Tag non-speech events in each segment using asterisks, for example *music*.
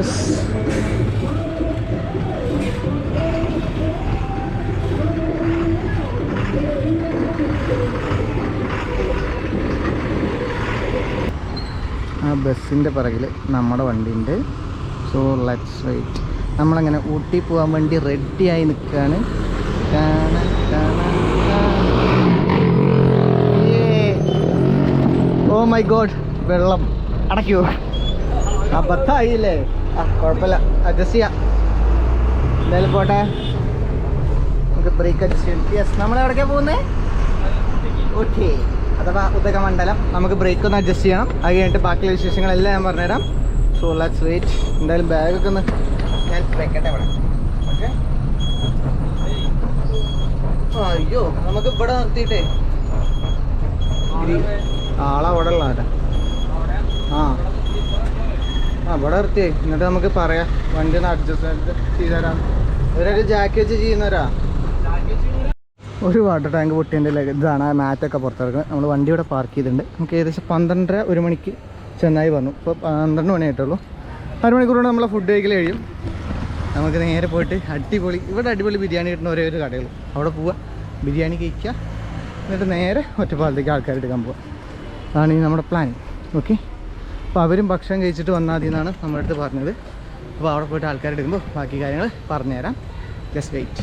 ആ ബസ്സിന്റെ പിറകിൽ നമ്മുടെ വണ്ടിയുണ്ട്. സോ ലെറ്റ്സ് വെയിറ്റ് നമ്മളങ്ങനെ ഊട്ടി പോകാൻ വേണ്ടി റെഡിയായി നിൽക്കുകയാണ് ഓ മൈ ഗോഡ് വെള്ളം. അടയ്ക്കൂ. അബദ്ധമായില്ലേ? ആ കുഴപ്പമില്ല. അഡ്ജസ്റ്റ് ചെയ്യാം. എന്തായാലും പോട്ടെ. നമുക്ക് ബ്രേക്ക് അഡ്ജസ്റ്റ് ചെയ്യാം. യെസ് നമ്മൾ എവിടേക്കാണ് പോകുന്നത് ഊട്ടി. അഥവാ ഉദകമണ്ഡലം. നമുക്ക് ബ്രേക്ക് ഒന്ന് അഡ്ജസ്റ്റ് ചെയ്യണം. അത് കഴിഞ്ഞിട്ട് ബാക്കിയുള്ള വിശേഷങ്ങളെല്ലാം ഞാൻ പറഞ്ഞുതരാം. സോ ലെറ്റ്സ് വെയിറ്റ് എന്തായാലും ബാഗൊക്കെ ഒന്ന് ഞാൻ വെക്കട്ടെ ഇവിടെ. ഓക്കെ അയ്യോ നമുക്ക് ഇവിടെ നിർത്തിയിട്ടേ. ആളവിടെ ഉള്ളവരാ ആ. ആ നിർത്തി എന്നിട്ട് നമുക്ക് പറയാം. വണ്ടി ഒന്ന് അഡ്ജസ്റ്റ് ചെയ്ത് തരാം ഇവരൊക്കെ ജാക്കി വെച്ച് ചെയ്യുന്നവരാ? ഒരു വാട്ടർ ടാങ്ക് പൊട്ടിയതിന്റെ ഇതാണ് ആ മാറ്റൊക്കെ പുറത്തിറക്കുന്നത്. നമ്മൾ വണ്ടി ഇവിടെ പാർക്ക് ചെയ്തിട്ടുണ്ട്. നമുക്ക് ഏകദേശം പന്ത്രണ്ടര ഒരു മണിക്ക് ചെന്നായി വന്നു. ഇപ്പോൾ പന്ത്രണ്ട് മണിയായിട്ടുള്ളൂ അര മണിക്കൂറോടെ നമ്മളെ ഫുഡ് കഴിക്കൽ കഴിയും. നമുക്ക് നേരെ പോയിട്ട് അടിപൊളി ഇവിടെ അടിപൊളി ബിരിയാണി കിട്ടുന്ന ഒരേ ഒരു കടയുള്ളൂ. അവിടെ പോവുക ബിരിയാണി കഴിക്കുക എന്നിട്ട് നേരെ ഒറ്റപ്പാലത്തേക്ക് ആൾക്കാരെടുക്കാൻ പോവാം. അതാണ് ഈ നമ്മുടെ പ്ലാൻ ഓക്കെ അപ്പോൾ അവരും ഭക്ഷണം കഴിച്ചിട്ട് വന്നാൽ മതി എന്നാണ് നമ്മുടെ അടുത്ത് പറഞ്ഞത്. അപ്പോൾ അവിടെ പോയിട്ട് ആൾക്കാർ എടുക്കുമ്പോൾ ബാക്കി കാര്യങ്ങൾ പറഞ്ഞു തരാം. ജസ്റ്റ് വെയിറ്റ്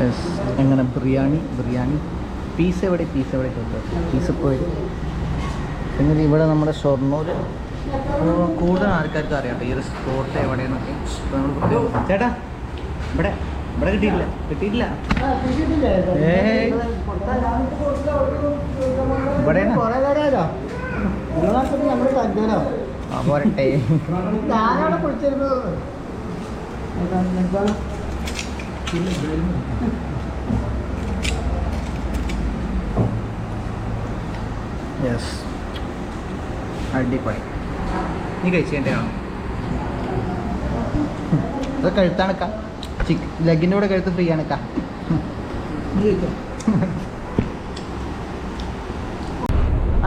യെസ് എങ്ങനെ? ബിരിയാണി ബിരിയാണി. പീസ് എവിടെ? പീസ് എവിടെ? പീസ് പോയി. എന്നിട്ട് ഇവിടെ നമ്മുടെ ഷൊർണൂർ കൂടുതൽ ആൾക്കാർക്ക് അറിയാം ഈ ഒരു സ്പോട്ട് എവിടെയെന്നൊക്കെ ചേട്ടാ ഇവിടെ ഇവിടെ കിട്ടിയില്ല കിട്ടിയില്ല പോരട്ടെ. യെസ് അടിപൊളി. നീ കഴിച്ചതിന്റെ *laughs* അത് കഴുത്താണക്ക. ചിക്ക് ലെഗിന്റെ കൂടെ കഴുത്ത് ഫ്രീ ആണക്ക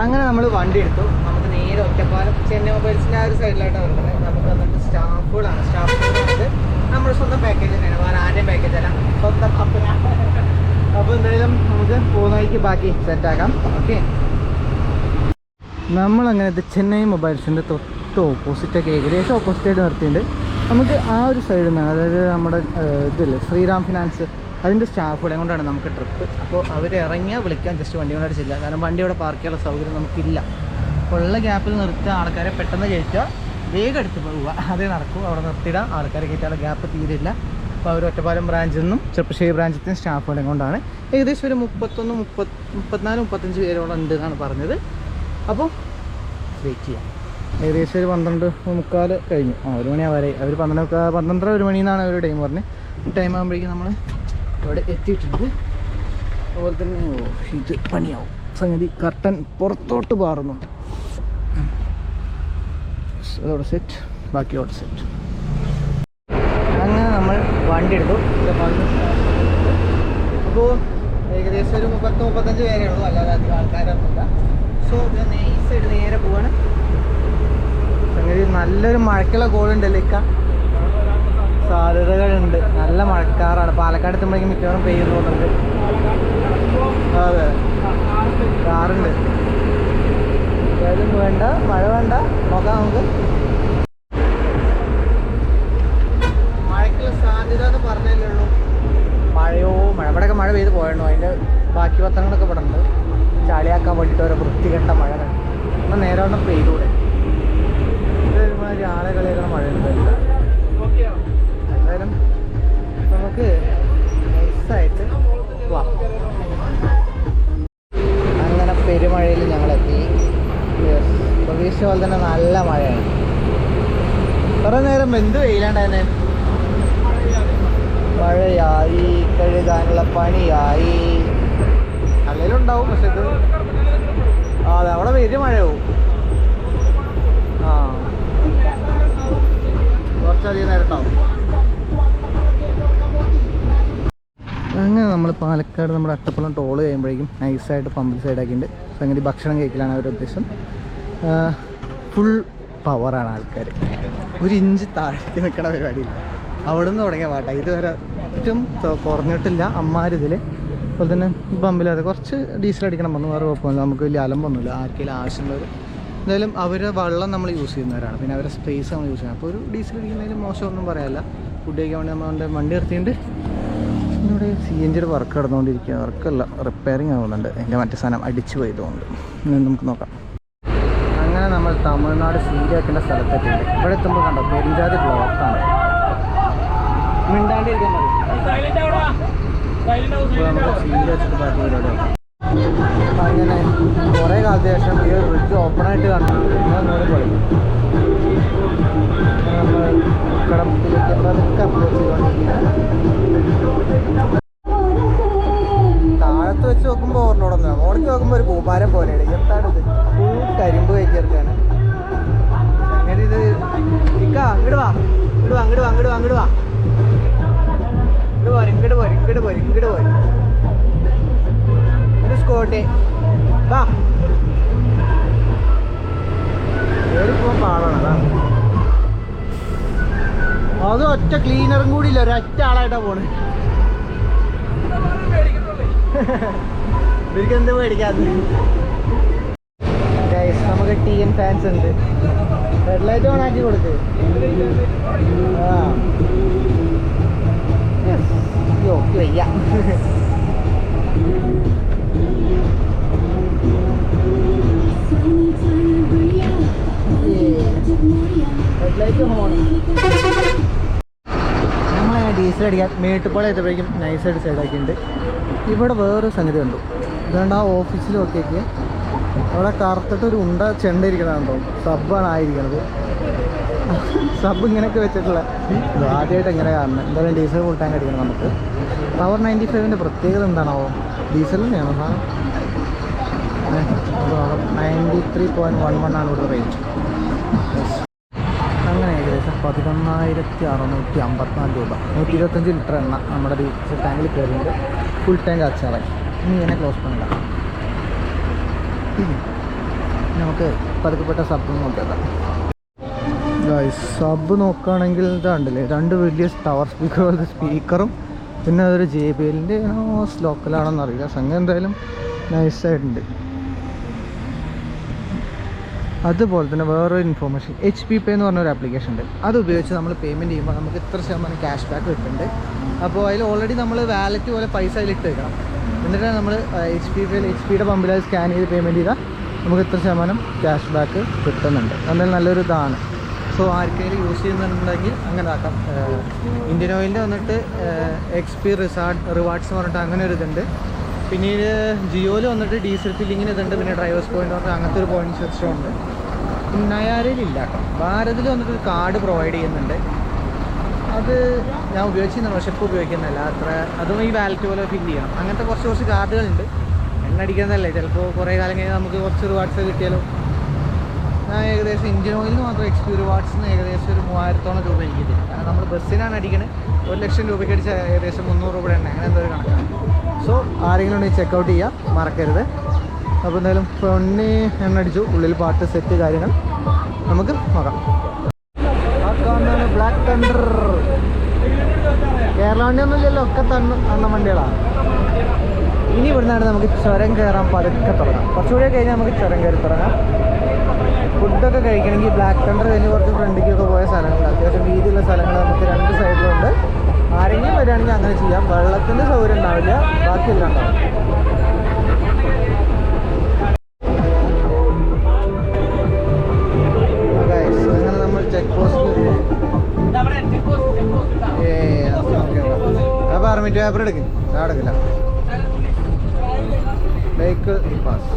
അങ്ങനെ നമ്മൾ വണ്ടി എടുത്തു. നമുക്ക് നേരെ ഒറ്റപ്പാലം ചെന്നൈ മൊബൈൽസിന്റെ ആ ഒരു സൈഡിലായിട്ടാണ് വരുന്നത്. നമുക്ക് വന്നിട്ട് സ്റ്റാഫുകളാണ്. സ്റ്റാഫുകൾ നമ്മുടെ സ്വന്തം പാക്കേജ് തന്നെയാണ്. വേറെ ആരുടെയും പാക്കേജ് അല്ല. സ്വന്തം കപ്പലാണ് അപ്പോൾ എന്തായാലും നമുക്ക് പോകുന്ന വഴിക്ക് ബാക്കി സെറ്റാക്കാം ഓക്കെ നമ്മളങ്ങനെ ചെന്നൈ മൊബൈൽസിന്റെ തൊട്ട് ഓപ്പോസിറ്റൊക്കെ ഏകദേശം ഓപ്പോസിറ്റായിട്ട് നിർത്തിയിട്ടുണ്ട്. നമുക്ക് ആ ഒരു സൈഡിൽ നിന്ന് അതായത് നമ്മുടെ ഇതില്ലേ ശ്രീറാം ഫിനാൻസ് അതിന്റെ സ്റ്റാഫുകളെ കൊണ്ടാണ് നമുക്ക് ട്രിപ്പ് അപ്പോൾ അവർ ഇറങ്ങിയാൽ വിളിക്കാൻ ജസ്റ്റ് വണ്ടി കൊണ്ടായിട്ട് ചെല്ലുക. കാരണം വണ്ടി അവിടെ പാർക്ക് ചെയ്യാനുള്ള സൗകര്യം നമുക്കില്ല. ഉള്ള ഗ്യാപ്പിൽ നിർത്തുക ആൾക്കാരെ പെട്ടെന്ന് കയറ്റുക വേഗം എടുത്ത് പോവുക. അതേ നടക്കും. അവിടെ നിർത്തിയിടുക ആൾക്കാരെ കയറ്റാനുള്ള ഗ്യാപ്പ് തീരില്ല അപ്പോൾ അവർ ഒറ്റപ്പാലം ബ്രാഞ്ചിൽ നിന്നും ചെറുപ്പശ്ശേരി ബ്രാഞ്ചിൽ സ്റ്റാഫുകളെ കൊണ്ടാണ് ഏകദേശം ഒരു മുപ്പത്തൊന്ന് മുപ്പത് മുപ്പത്തിനാല് മുപ്പത്തഞ്ച് പേരോളം ഉണ്ട് എന്നാണ് പറഞ്ഞത്. അപ്പോൾ വെയിറ്റ് ചെയ്യാം. ഏകദേശം ഒരു പന്ത്രണ്ട് മുക്കാൽ കഴിഞ്ഞു. ആ ഒരു വരെ അവർ പന്ത്രണ്ട് മുക്കാൽ പന്ത്രണ്ടര ഒരു മണി എന്നാണ് അവർ ടൈം പറഞ്ഞത് ടൈം ആകുമ്പോഴേക്കും നമ്മൾ അവിടെ എത്തിയിട്ടുണ്ട്. അതുപോലെ തന്നെ ഇത് പണിയാവും. സംഗതി കർട്ടൻ പുറത്തോട്ട് പാറുന്നുണ്ട് അതോടെ സെറ്റ് ബാക്കി അവിടെ സെറ്റ് അങ്ങനെ നമ്മൾ വണ്ടി എടുത്തു. അപ്പോൾ ഏകദേശം ഒരു മുപ്പത്ത് മുപ്പത്തഞ്ച് പേരേ ഉള്ളൂ. അല്ലാതെ അധികം ആൾക്കാരൊന്നുമില്ല. സോ ഇത് നേരെ പോവാണ്. സംഗതി നല്ലൊരു മഴക്കുള്ള കോളുണ്ടല്ലോ ഇക്ക? സാധ്യതകളുണ്ട്. നല്ല മഴക്കാറാണ്. പാലക്കാട് എത്തുമ്പോഴേക്കും മിക്കവാറും പെയ്യുന്നു തോന്നുന്നുണ്ട്. അതെ. കാറുണ്ട്. ഏതും വേണ്ട. മഴ വേണ്ട. നോക്കാം നമുക്ക്. മഴയ്ക്കുള്ള സാധ്യത എന്ന് പറഞ്ഞല്ലേ മഴയോ മഴ ഇവിടെയൊക്കെ മഴ പെയ്ത് പോയണോ അതിന്റെ ബാക്കി പത്രങ്ങളൊക്കെ ഇവിടെ ഉണ്ട്. ചാളിയാക്കാൻ വേണ്ടിയിട്ട് ഓരോ വൃത്തികെട്ട മഴ എന്നാൽ നേരെ വണ്ണം പെയ്തൂടെ. ഒരുമാതിരി ആളെ കളിയാക്കണ മഴ എന്തായാലും നമുക്ക് നൈസായിട്ട് അങ്ങനെ പെരുമഴയിൽ ഞങ്ങളെത്തി. എത്തി പ്രതീക്ഷ പോലെ തന്നെ നല്ല മഴയാണ്. കുറേ നേരം എന്ത് വെയിലാണ്ടായിരുന്നേ? മഴയായി കഴുകാനുള്ള പണിയായി. അല്ലെങ്കിലും ഉണ്ടാവും പക്ഷെ ഇത് അതെ അവിടെ വലിയ മഴയാവും ആ കുറച്ചധികം നേരം ഉണ്ടാവും. അങ്ങനെ നമ്മൾ പാലക്കാട് നമ്മുടെ അട്ടപ്പള്ളം ടോൾ കഴിയുമ്പോഴേക്കും നൈസായിട്ട് പമ്പിൽ സൈഡാക്കിയിട്ടുണ്ട് അങ്ങനെ ഭക്ഷണം കഴിക്കലാണ് അവരുടെ ഉദ്ദേശം. ഫുൾ പവറാണ് ആൾക്കാർ ഒരു ഇഞ്ച് താഴേക്ക് നിൽക്കണ പരിപാടിയില്ല. അവിടെ നിന്ന് തുടങ്ങിയ പാട്ടാണ് ഇതുവരെ ഏറ്റവും കുറഞ്ഞിട്ടില്ല. അമ്മാരിതിൽ അതുപോലെ തന്നെ പമ്പിലത് കുറച്ച് ഡീസൽ അടിക്കണം വന്നു വേറെ കുഴപ്പമില്ല നമുക്ക് വലിയ അലമ്പൊന്നുമില്ല. ആർക്കെങ്കിലും ആവശ്യമുള്ളവർ എന്തായാലും അവർ വെള്ളം നമ്മൾ യൂസ് ചെയ്യുന്നവരാണ്. പിന്നെ അവരുടെ സ്പേസ് നമ്മൾ യൂസ് ചെയ്യുന്നത് അപ്പോൾ ഒരു ഡീസൽ അടിക്കുന്നതിൽ മോശമൊന്നും പറയാല്ല. ഫുഡ് കഴിക്കാൻ വേണ്ടി നമ്മൾ അവന്റെ വണ്ടി നിർത്തിയിട്ട് ഇവിടെ സി എൻ ജിയുടെ വർക്ക് നടന്നുകൊണ്ടിരിക്കുക വർക്കല്ല റിപ്പയറിങ് ആവുന്നുണ്ട്. എന്റെ മറ്റേ സാധനം അടിച്ചു പോയതുകൊണ്ട്. നമുക്ക് നോക്കാം. അങ്ങനെ നമ്മൾ തമിഴ്നാട് സീരിയാക്കേണ്ട സ്ഥലത്തെത്തിയിട്ടുണ്ട്. ഇവിടെ എത്തുമ്പോൾ കണ്ടോ പെരിഞ്ചാതി ബ്ലോക്കാണ് മിണ്ടാണ്ടിരിക്കാൻ മതി നമുക്ക് അങ്ങനെ കുറേ കാലത്തിന് ശേഷം ഈ ഒരു ബ്രിഡ്ജ് ഓപ്പൺ ആയിട്ട് കണ്ടു. ഞാൻ ഒന്നുകൂടി പഠിക്കും ക്ലീനറും കൂടി ഇല്ല ഒരൊറ്റ ആളായിട്ടാ പോണ്. *laughs* ഇവർക്ക് എന്ത് മേടിക്കാത്ത നമുക്ക് ടി എൻ ഫാൻസ് ഉണ്ട്. റെഡ് ലൈറ്റ് ഓൺ ആക്കി കൊടുക്ക്. ആ. യോ വയ്യ *laughs* അടിക്കാൻ മേട്ടുപ്പാള എത്തുമ്പോഴേക്കും നൈസായിട്ട് സൈഡാക്കിയിട്ടുണ്ട്. ഇവിടെ വേറൊരു സംഗതി കണ്ടു. ഇതുകൊണ്ട് ആ ഓഫീസിൽ നോക്കിയേക്ക് അവിടെ കറുത്തിട്ട് ഒരു ഉണ്ട ചെണ്ട ഇരിക്കണോ സബ്ബാണ് ആയിരിക്കണത്. സബ് ഇങ്ങനെയൊക്കെ വെച്ചിട്ടുള്ള ആദ്യമായിട്ട് എങ്ങനെ കാണുന്നത്. എന്തായാലും ഡീസൽ ഫുൾ ടാങ്ക് അടിക്കണം നമുക്ക്. പവർ നയന്റി ഫൈവിന്റെ പ്രത്യേകത എന്താണാവോ? ഡീസൽ തന്നെയാണോ? സാധനം ninety three point one one ആണ് ഇവിടെ ഏകദേശം പതിനൊന്നായിരത്തി അറുന്നൂറ്റി അമ്പത്തിനാല് രൂപ. നൂറ്റി ഇരുപത്തഞ്ച് ലിറ്റർ എണ്ണ നമ്മുടെ ഡീസൽ ടാങ്കിൽ കയറിയിട്ട് ഫുൾ ടാങ്ക് അച്ചാറായി ഇനി ഇങ്ങനെ ക്ലോസ് പണില്ല നമുക്ക് പതുക്കപ്പെട്ട സബ് നോക്കാം സബ് നോക്കുകയാണെങ്കിൽ ഇതാണ്ടല്ലേ രണ്ട് വലിയ ടവർ പോലത്തെ സ്പീക്കറും പിന്നെ അതൊരു ജെ ബി എല്ലിന്റെ ലോക്കലാണെന്ന് അറിയില്ല. സംഘം എന്തായാലും നൈസായിട്ടുണ്ട് അതുപോലെ തന്നെ വേറൊരു ഇൻഫോർമേഷൻ എച്ച് പി പേ എന്ന് പറഞ്ഞൊരു ആപ്ലിക്കേഷൻ ഉണ്ട്. അത് ഉപയോഗിച്ച് നമ്മൾ പേയ്മെന്റ് ചെയ്യുമ്പോൾ നമുക്ക് ഇത്ര ശതമാനം ക്യാഷ് ബാക്ക് കിട്ടുന്നുണ്ട്. അപ്പോൾ അതിൽ ഓൾറെഡി നമ്മൾ വാലറ്റ് പോലെ പൈസ അതിലിട്ട് വെക്കണം. എന്നിട്ട് നമ്മൾ എച്ച് പി പേയിൽ എച്ച് പിയുടെ പമ്പിൽ അത് സ്കാൻ ചെയ്ത് പേയ്മെന്റ് ചെയ്താൽ നമുക്ക് ഇത്ര ശതമാനം ക്യാഷ് ബാക്ക് കിട്ടുന്നുണ്ട്. എന്നാലും നല്ലൊരു ഇതാണ്. സോ ആർക്കെങ്കിലും യൂസ് ചെയ്യുന്നുണ്ടെങ്കിൽ അങ്ങനെ ആക്കാം. ഇന്ത്യൻ ഓയിലിന്റെ വന്നിട്ട് എക്സ്പി പി റിസാർഡ് റിവാർഡ്സ് എന്ന് പറഞ്ഞിട്ട് അങ്ങനെ ഒരു ഇതുണ്ട് പിന്നീട് ജിയോയിൽ വന്നിട്ട് ഡീസൽ ഫില്ലിങ്ങിന് ഇതുണ്ട്. പിന്നെ ഡ്രൈവേഴ്സ് പോയിന്റ് പറഞ്ഞാൽ അങ്ങനത്തെ ഒരു പോയിന്റ് സിസ്റ്റം ഉണ്ട്. കേട്ടോ ഭാരതിൽ വന്നിട്ട് ഒരു കാർഡ് പ്രൊവൈഡ് ചെയ്യുന്നുണ്ട്. അത് ഞാൻ ഉപയോഗിച്ചിരുന്നു. പക്ഷെ ഇപ്പോൾ ഉപയോഗിക്കുന്നില്ല. അത്ര അതും ഈ വാലറ്റ് പോലെ ഫില്ല് ചെയ്യണം. അങ്ങനത്തെ കുറച്ച് കുറച്ച് കാർഡുകളുണ്ട്. എണ്ണ അടിക്കുന്നതല്ലേ. ചിലപ്പോൾ കുറേ കാലം കഴിഞ്ഞാൽ നമുക്ക് കുറച്ച് റിവാർഡ്സ് കിട്ടിയാലോ. ഞാൻ ഏകദേശം ഇന്ത്യൻ ഓയിലിന് മാത്രം എക്സ്പി റിവാർഡ്സിന് ഏകദേശം ഒരു മൂവായിരത്തോളം രൂപ എനിക്ക് കിട്ടി. കാരണം നമ്മൾ ബസ്സിനാണ് അടിക്കണത് ഒരു ലക്ഷം രൂപയ്ക്ക് അടിച്ച ഏകദേശം മുന്നൂറ് രൂപയുടെ എണ്ണ. അങ്ങനെ എന്തൊരു കണക്കാണ്. സോ ആരെങ്കിലും ഉണ്ടെങ്കിൽ ചെക്കൗട്ട് ചെയ്യുക മറക്കരുത്. അപ്പോൾ എന്തായാലും പെണ്ണി എണ്ണടിച്ചു. ഉള്ളിൽ പാട്ട് സെറ്റ് കാര്യങ്ങൾ. നമുക്ക് നോക്കാം. ബ്ലാക്ക് തണ്ടർ കേരള വണ്ടിയൊന്നുമില്ലല്ലോ ഒക്കെ തന്ന വണ്ടികളാണ് ഇനി ഇവിടുന്നാണ് നമുക്ക് ചുരം കയറാൻ പതുക്കെ തുടങ്ങാം. കുറച്ചുകൂടി കഴിഞ്ഞാൽ നമുക്ക് ചുരം കയറി തുടങ്ങാം. ഫുഡൊക്കെ കഴിക്കണമെങ്കിൽ ബ്ലാക്ക് തണ്ടർ കഴിഞ്ഞ് കുറച്ച് ഫ്രണ്ടിലേക്കൊക്കെ പോയ സ്ഥലങ്ങൾ അത്യാവശ്യം വീതിയുള്ള സ്ഥലങ്ങൾ നമുക്ക് രണ്ട് സൈഡിലുണ്ട് ആരെങ്കിലും വരികയാണെങ്കിൽ അങ്ങനെ ചെയ്യാം. വെള്ളത്തിന്റെ സൗകര്യം ഉണ്ടാവില്ല. ബാക്കിയെല്ലാം ഉണ്ടാവും. അങ്ങനെ നമ്മൾ ചെക്ക് പോസ്റ്റ് എടുക്കും. എടുക്കില്ല. വെഹിക്കിൾ പാസ്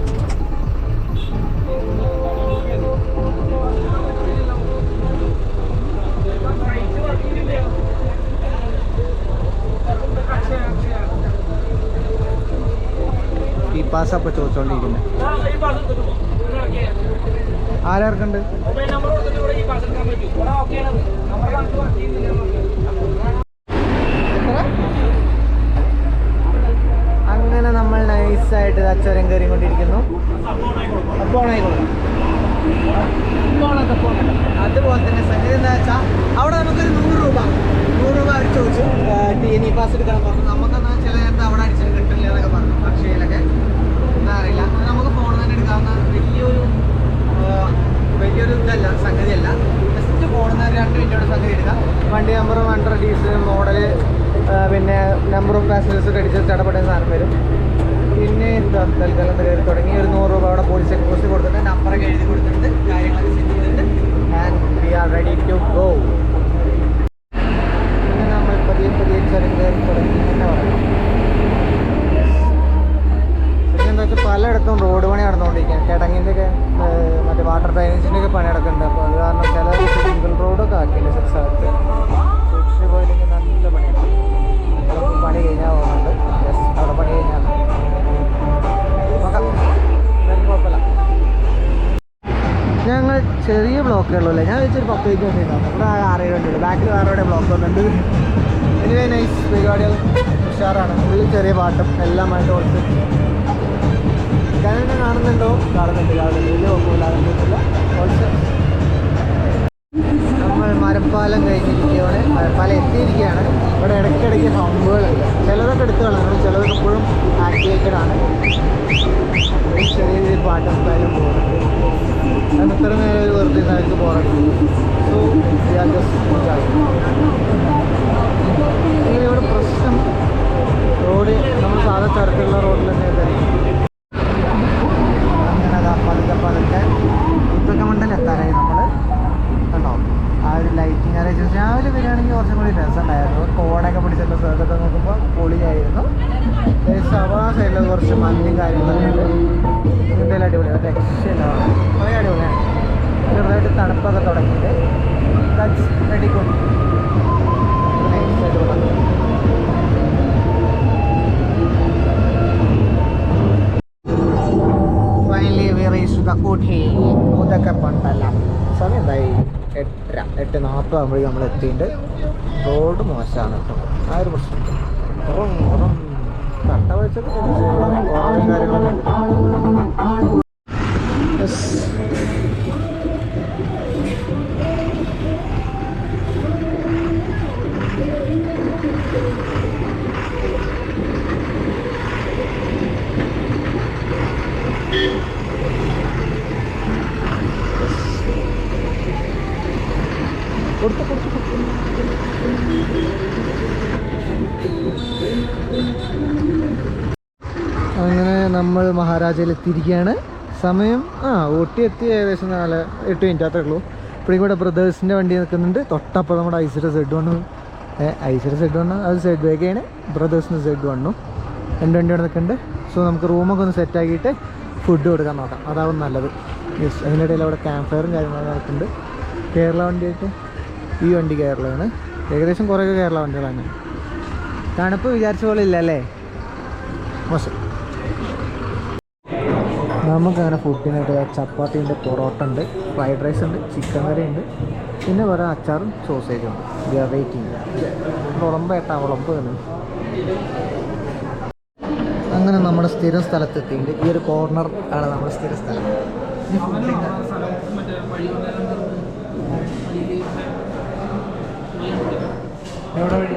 ഈ പാസ്സാ ഇപ്പോൾ ചോദിച്ചുകൊണ്ടിരിക്കുന്നത് ആരാർക്കുണ്ട്? അങ്ങനെ നമ്മൾ നൈസായിട്ട് അച്ചരം കയറിക്കൊണ്ടിരിക്കുന്നു. അപ്പോണായിക്കോളും. അതുപോലെ തന്നെ സംഗീതം എന്താ വെച്ചാൽ അവിടെ നമുക്കൊരു നൂറ് രൂപ. അവർ ചോദിച്ചു? ടി എൻ ഇ പാസ് എടുക്കാൻ പറഞ്ഞു. നമുക്കെന്ന് വെച്ചാൽ എന്താ അവിടെ അടിച്ചിട്ട് കിട്ടില്ല എന്നൊക്കെ പറഞ്ഞു. അക്ഷയയിലൊക്കെ എന്താ അറിയില്ല. കിടങ്ങിന്റെ ഒക്കെ മറ്റേ വാട്ടർ ഡ്രൈനേജിന്റെ ഒക്കെ പണി നടക്കുന്നുണ്ട് അപ്പോൾ അത് കാരണം ചില സിംഗിൾ റോഡൊക്കെ ആക്കിയില്ല ചില സ്ഥലത്ത്. സൂക്ഷിച്ച് പോയില്ലെങ്കിൽ നല്ല പണിയാണ് ഇവിടെ പണി കഴിഞ്ഞാൽ പോകുന്നുണ്ട്. യെസ് അവിടെ പണി കഴിഞ്ഞാൽ ഞങ്ങൾ ചെറിയ ബ്ലോക്കേ ഉള്ളൂ അല്ലേ? ഞാൻ വെച്ചൊരു പത്ത് ഉണ്ടാവും. ഇവിടെ ആറ് ഏഴ് വണ്ടിയുള്ളൂ. ബാക്കിൽ ആറോടെ ബ്ലോക്ക് വന്നിട്ടുണ്ട്? എനിവേ നൈസ് പരിപാടികൾ ഉഷാറാണ്. ഫുള്ള് ചെറിയ പാട്ടും എല്ലാമായിട്ട് കൊടുത്ത് ഞാനെന്നെ കാണുന്നുണ്ടോ? കാണുന്നുണ്ട് കാണുന്നുണ്ട്. വലിയ കുഴപ്പമില്ല നമ്മൾ മരപ്പാലം കഴിഞ്ഞിരിക്കുകയാണ്. മരപ്പാലം എത്തിയിരിക്കുകയാണ്. ഇവിടെ ഇടയ്ക്കിടയ്ക്ക് ഹമ്പുകളുണ്ട് ചിലതൊക്കെ എടുത്തു കളഞ്ഞു ചിലതൊക്കെ ഇപ്പോഴും ആക്ടിവേറ്റഡ് ആണ്. ചെറിയ ചെറിയ രീതിയിൽ പാട്ടും എന്തായാലും പോകുന്നുണ്ട് ഇത്ര നേരം ഒരു വെറുതെ നമുക്ക് പോകാറുണ്ട് സോ ഇവിടെ പ്രശ്നം റോഡ് നമ്മൾ സാധാ ചരക്കുള്ള റോഡിൽ തന്നെ ഇതായിരിക്കും അങ്ങനെ അതാ പതുക്കെ പതുക്കെ ഉത്തക്കമണ്ഡലം എത്താനായി നമ്മൾ കണ്ടോ ആ ഒരു അറേഞ്ച്മെന്റ് രാവിലെ വരികയാണെങ്കിൽ കുറച്ചും കൂടി രസമുണ്ടായിരുന്നു. കോടൊക്കെ പിടിച്ചുള്ള സ്ഥലത്തൊക്കെ നോക്കുമ്പോൾ പൊളിയായിരുന്നു. സവാ സൈഡിൽ കുറച്ച് മഞ്ഞും കാര്യങ്ങളൊക്കെ എന്തായാലും അടിപൊളിയാണ് രക്ഷയില്ല. വളരെ അടിപൊളിയാണ് ചെറുതായിട്ട് തണുപ്പൊക്കെ തുടങ്ങിയിട്ട് റെഡി കൊണ്ട് നൈസായിട്ട് തുടങ്ങി ഫൈനലി വേറെ റീച്ച് ദ ഊട്ടി ഉദക്കപ്പണ്ടലം സമയം എന്തായി എട്ടര എട്ട് നാൽപ്പത് ആകുമ്പോഴേക്കും നമ്മൾ എത്തിയിട്ട് റോഡ് മോശമാണ് കേട്ടോ. ആ ഒരു പ്രശ്നം. കട്ട വെച്ചൊക്കെ കാര്യങ്ങളൊക്കെ അങ്ങനെ നമ്മൾ മഹാരാജയിൽ എത്തിയിരിക്കുകയാണ് സമയം ആ ഊട്ടി എത്തി ഏകദേശം നാല് എട്ട് മിനിറ്റ് അത്രേ ഉള്ളൂ. ഇപ്പോഴും കൂടെ ബ്രദേഴ്സിന്റെ വണ്ടി നിൽക്കുന്നുണ്ട്. തൊട്ടപ്പോൾ നമ്മുടെ Aishwarya Z one Aishwarya Z one അത് സെഡ് വേഗയാണ് ബ്രദേഴ്സിന്റെ സെഡ് വണ്ണു രണ്ട് വണ്ടി അവിടെ നിൽക്കുന്നുണ്ട്. സോ നമുക്ക് റൂമൊക്കെ ഒന്ന് സെറ്റ് ആക്കിയിട്ട് ഫുഡ് കൊടുക്കാൻ നോക്കാം. അതാവും നല്ലത്. യെസ് അതിനിടയിൽ അവിടെ ക്യാമ്പ് ഫയറും കാര്യങ്ങളൊക്കെ നടക്കുന്നുണ്ട്. കേരള വണ്ടിയായിട്ട് ഈ വണ്ടി കേരളമാണ് ഏകദേശം കുറേയൊക്കെ കേരള വണ്ടികളാണ്. തണുപ്പ് വിചാരിച്ച പോലെ ഇല്ല അല്ലേ മോശം. നമുക്കങ്ങനെ ഫുഡിനായിട്ട് ചപ്പാത്തി ഉണ്ട് പൊറോട്ട ഉണ്ട് ഫ്രൈഡ് റൈസ് ഉണ്ട് ചിക്കൻ കറി ഉണ്ട് പിന്നെ വേറെ അച്ചാറും സോസേജും ഉണ്ട്. വെറൈറ്റിങ് ഉളമ്പ് ഏട്ടാ ഉളമ്പ് തന്നെ അങ്ങനെ നമ്മുടെ സ്ഥിരം സ്ഥലത്തെത്തിയിട്ടുണ്ട്. ഈ ഒരു കോർണർ ആണ് നമ്മുടെ സ്ഥിര സ്ഥലം. എവിടെ വഴി?